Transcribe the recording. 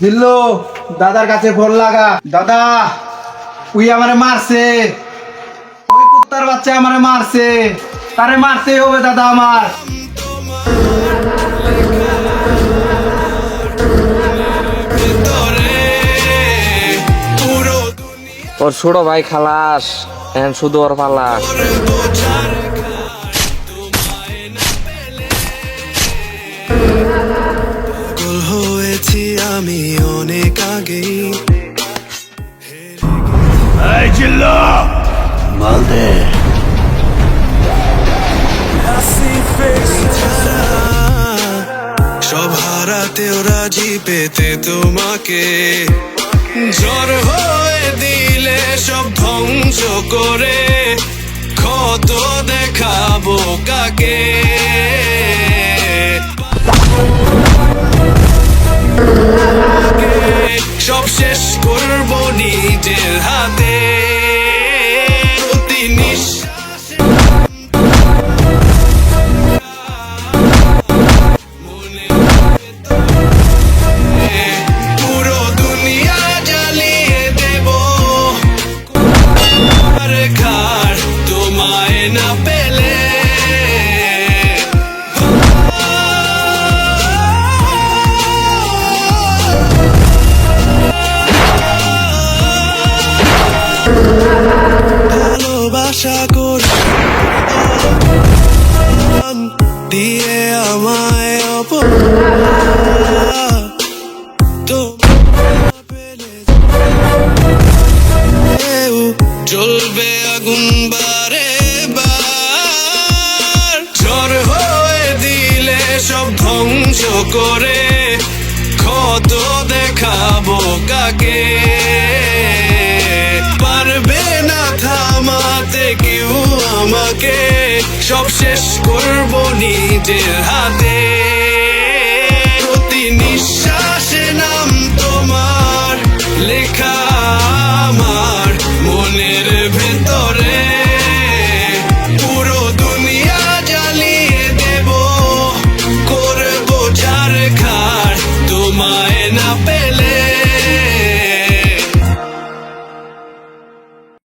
জিল্লু দাদার কাছে ফোন লাগা। দাদা, উই আমারে মারছে। ওই কুত্তার বাচ্চা আমারে মারছে। তারে মারতেই হবে দাদা আমার। ওর ছোট ভাই খালাস, এখন শুধু ওর পালা। আমি অনেক আগেই সব হারাতেও রাজি পেতে তোমাকে। জ্বর হয়ে দিলে সব ধ্বংস করে। ক্ষত দেখাবো কাকে? সব শেষ করব নিজের হাতে। নিঃশ্বাসে পুরো করে দিয়ে আমায় জ্বলবে আগুন বারে বার। ঝড় হয়ে দিলে সব ধ্বংস করে। ক্ষত দেখাবো কাকে? হাতে কেউ আমাকে সব শেষ করব নিজের হাতে। প্রতি নিঃশ্বাসে নাম তোমার, লেখা আমার মনের পুরো দুনিয়া তোমায় না পেলে।